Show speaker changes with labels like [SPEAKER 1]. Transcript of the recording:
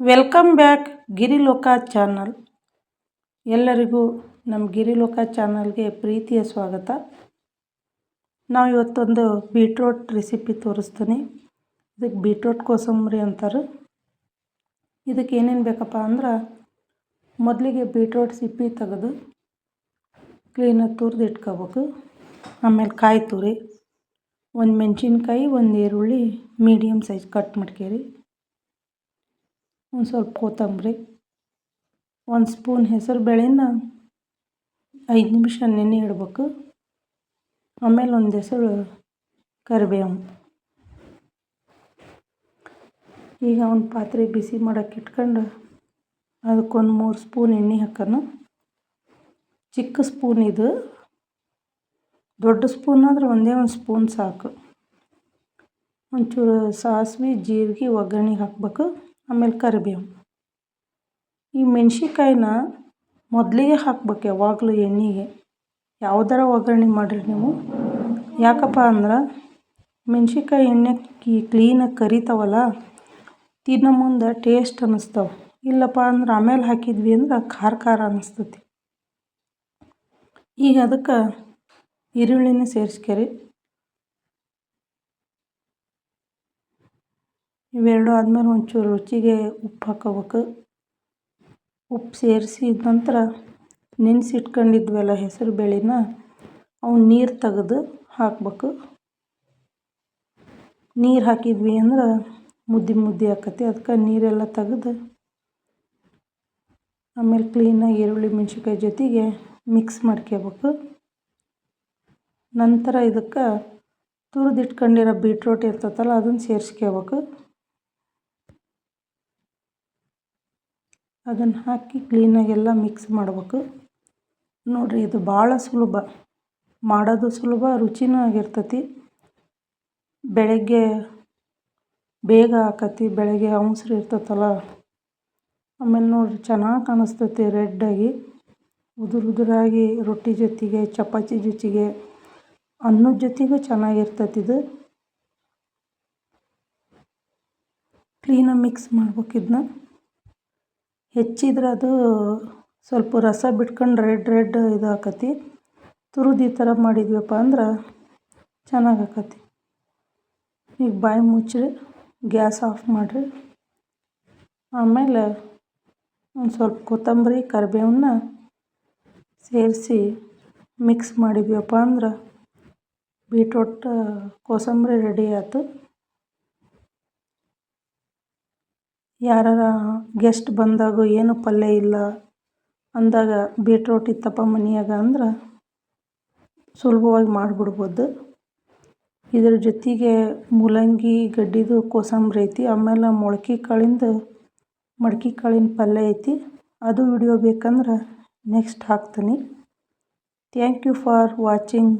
[SPEAKER 1] Welcome back ಗಿರಿಲೋಕ channel ಎಲ್ಲರಿಗೂ ನಮ್ಮ ಗಿರಿಲೋಕ ಚಾನಲ್ಗೆ ಪ್ರೀತಿಯ ಸ್ವಾಗತ. ನಾವು ಇವತ್ತೊಂದು ಬೀಟ್ರೋಟ್ ರೆಸಿಪಿ ತೋರಿಸ್ತೀನಿ. ಇದಕ್ಕೆ ಬೀಟ್ರೋಟ್ ಕೋಸಂಬರಿ ಅಂತಾರೆ. ಇದಕ್ಕೆ ಏನೇನು ಬೇಕಪ್ಪ ಅಂದ್ರೆ ಮೊದಲಿಗೆ ಬೀಟ್ರೋಟ್ ಸಿಪ್ಪಿ ತೆಗೆದು ಕ್ಲೀನಾಗಿ ತುರಿದು ಇಟ್ಕೋಬೇಕು. ಆಮೇಲೆ ಕಾಯಿ ತುರಿ, ಒಂದು ಮೆಣಸಿನ್ಕಾಯಿ, ಒಂದು ಈರುಳ್ಳಿ ಮೀಡಿಯಮ್ ಸೈಜ್ ಕಟ್ ಮಾಡ್ಕೇರಿ. ಒಂದು ಸ್ವಲ್ಪ ಕೊತ್ತಂಬರಿ, ಒಂದು ಸ್ಪೂನ್ ಹೆಸರು ಬೇಳೆನ, ಐದು ನಿಮಿಷ ನೆನೆ ಇಡ್ಬೇಕು. ಆಮೇಲೆ ಒಂದು ಹೆಸರು ಕರಿಬೇವು. ಈಗ ಒಂದು ಪಾತ್ರೆ ಬಿಸಿ ಮಾಡೋಕೆ ಇಟ್ಕೊಂಡು ಅದಕ್ಕೊಂದು ಮೂರು ಸ್ಪೂನ್ ಎಣ್ಣೆ ಹಾಕೋಣ ಚಿಕ್ಕ ಸ್ಪೂನ್ ಇದು, ದೊಡ್ಡ ಸ್ಪೂನ್ ಆದರೆ ಒಂದೇ ಒಂದು ಸ್ಪೂನ್ ಸಾಕು. ಒಂಚೂರು ಸಾಸಿವೆ, ಜೀರಿಗೆ, ಒಗ್ಗರಣೆ ಹಾಕಬೇಕು. ಆಮೇಲೆ ಕರಿಬೇವು. ಈ ಮೆಣ್ಸಿನ್ಕಾಯಿನ ಮೊದಲಿಗೆ ಹಾಕ್ಬೇಕು ಯಾವಾಗಲೂ ಎಣ್ಣೆಗೆ. ಯಾವ್ದಾರ ಒಗ್ಗರಣೆ ಮಾಡಿರಿ ನೀವು. ಯಾಕಪ್ಪ ಅಂದ್ರೆ ಮೆಣ್ಸಿನ್ಕಾಯಿ ಎಣ್ಣೆ ಕ್ಲೀನಾಗಿ ಕರಿತಾವಲ್ಲ, ತಿನ್ನೋ ಮುಂದೆ ಟೇಸ್ಟ್ ಅನ್ನಿಸ್ತಾವೆ ಇಲ್ಲಪ್ಪ ಅಂದ್ರೆ ಆಮೇಲೆ ಹಾಕಿದ್ವಿ ಅಂದ್ರೆ ಖಾರ ಖಾರ ಅನ್ನಿಸ್ತತಿ ಈಗ ಅದಕ್ಕೆ ಈರುಳ್ಳಿನ ಸೇರಿಸ್ಕೇರಿ. ಇವೆರಡು ಆದ್ಮೇಲೆ ಒಂಚೂರು ರುಚಿಗೆ ಉಪ್ಪು ಹಾಕೋಬೇಕು. ಉಪ್ಪು ಸೇರಿಸಿದ ನಂತರ ನೆನೆಸಿಟ್ಕೊಂಡಿದ್ವಲ್ಲ ಹೆಸರು ಬೇಳೆನ ಅವು ನೀರು ತೆಗೆದು ಹಾಕ್ಬೇಕು. ನೀರು ಹಾಕಿದ್ವಿ ಅಂದ್ರೆ ಮುದ್ದೆ ಮುದ್ದೆ ಆಕತಿ ಅದಕ್ಕೆ ನೀರೆಲ್ಲ ತೆಗೆದು ಆಮೇಲೆ ಕ್ಲೀನಾಗಿ ಈರುಳ್ಳಿ ಮೆಣ್ಸಿನ್ಕಾಯಿ ಜೊತೆಗೆ ಮಿಕ್ಸ್ ಮಾಡ್ಕೋಬೇಕು ನಂತರ ಇದಕ್ಕೆ ತುರಿದಿಟ್ಕೊಂಡಿರೋ ಬೀಟ್ರೋಟ್ ಇರ್ತೈತಲ್ಲ ಅದನ್ನು ಸೇರಿಸ್ಕೋಬೇಕು ಅದನ್ನು ಹಾಕಿ ಕ್ಲೀನಾಗಿ ಎಲ್ಲ ಮಿಕ್ಸ್ ಮಾಡ್ಬೇಕು. ನೋಡಿರಿ ಇದು ಭಾಳ ಸುಲಭ. ಮಾಡೋದು ಸುಲಭ, ರುಚಿನೂ ಆಗಿರ್ತೈತಿ. ಬೆಳಗ್ಗೆ ಬೇಗ ಆಕತಿ, ಬೆಳಗ್ಗೆ ಅವಸರ ಇರ್ತೈತಲ್ಲ. ಆಮೇಲೆ ನೋಡಿರಿ ಚೆನ್ನಾಗಿ ಕಾಣಿಸ್ತೈತಿ ರೆಡ್ಡಾಗಿ ಉದುರು ಉದುರಾಗಿ ರೊಟ್ಟಿ ಜೊತೆಗೆ, ಚಪಾತಿ ಜೊತೆಗೆ, ಅನ್ನದ ಜೊತೆಗೂ ಚೆನ್ನಾಗಿರ್ತೈತಿ ಇದು. ಕ್ಲೀನಾಗಿ ಮಿಕ್ಸ್ ಮಾಡ್ಬೇಕು ಇದನ್ನ ಹೆಚ್ಚಿದ್ರೆ ಅದು ಸ್ವಲ್ಪ ರಸ ಬಿಟ್ಕೊಂಡು ರೆಡ್ ರೆಡ್ ಇದು ಆಕತಿ ತುರಿದು ಈ ಥರ ಮಾಡಿದ್ವಪ್ಪ ಅಂದ್ರೆ ಚೆನ್ನಾಗಿ ಈಗ ಬಾಯಿ ಮುಚ್ಚಿರಿ, ಗ್ಯಾಸ್ ಆಫ್ ಮಾಡಿರಿ. ಆಮೇಲೆ ಒಂದು ಸ್ವಲ್ಪ ಕೊತ್ತಂಬರಿ ಕರಿಬೇವನ್ನ ಸೇರಿಸಿ ಮಿಕ್ಸ್ ಮಾಡಿದ್ವಪ್ಪ ಅಂದ್ರೆ ಬೀಟ್ರೋಟ್ ಕೋಸಂಬರಿ ರೆಡಿ ಆಯ್ತು ಯಾರಾರ ಗೆಸ್ಟ್ ಬಂದಾಗ ಏನು ಪಲ್ಯ ಇಲ್ಲ? ಅಂದಾಗ ಬೀಟ್ರೋಟ್ ಇತ್ತಪ್ಪ ಮನೆಯಾಗ ಅಂದ್ರೆ ಸುಲಭವಾಗಿ ಮಾಡಿಬಿಡ್ಬೋದು. ಇದ್ರ ಜೊತೆಗೆ ಮೂಲಂಗಿ, ಗಡ್ಡಿದು ಕೋಸಂಬರಿ ಐತಿ ಆಮೇಲೆ ಮೊಳಕೆ ಕಾಳಿಂದು ಮಡ್ಕೆ ಕಾಳಿನ ಪಲ್ಯ ಐತಿ. ಅದು ವಿಡಿಯೋ ಬೇಕಂದ್ರೆ ನೆಕ್ಸ್ಟ್ ಹಾಕ್ತೀನಿ. Thank you for watching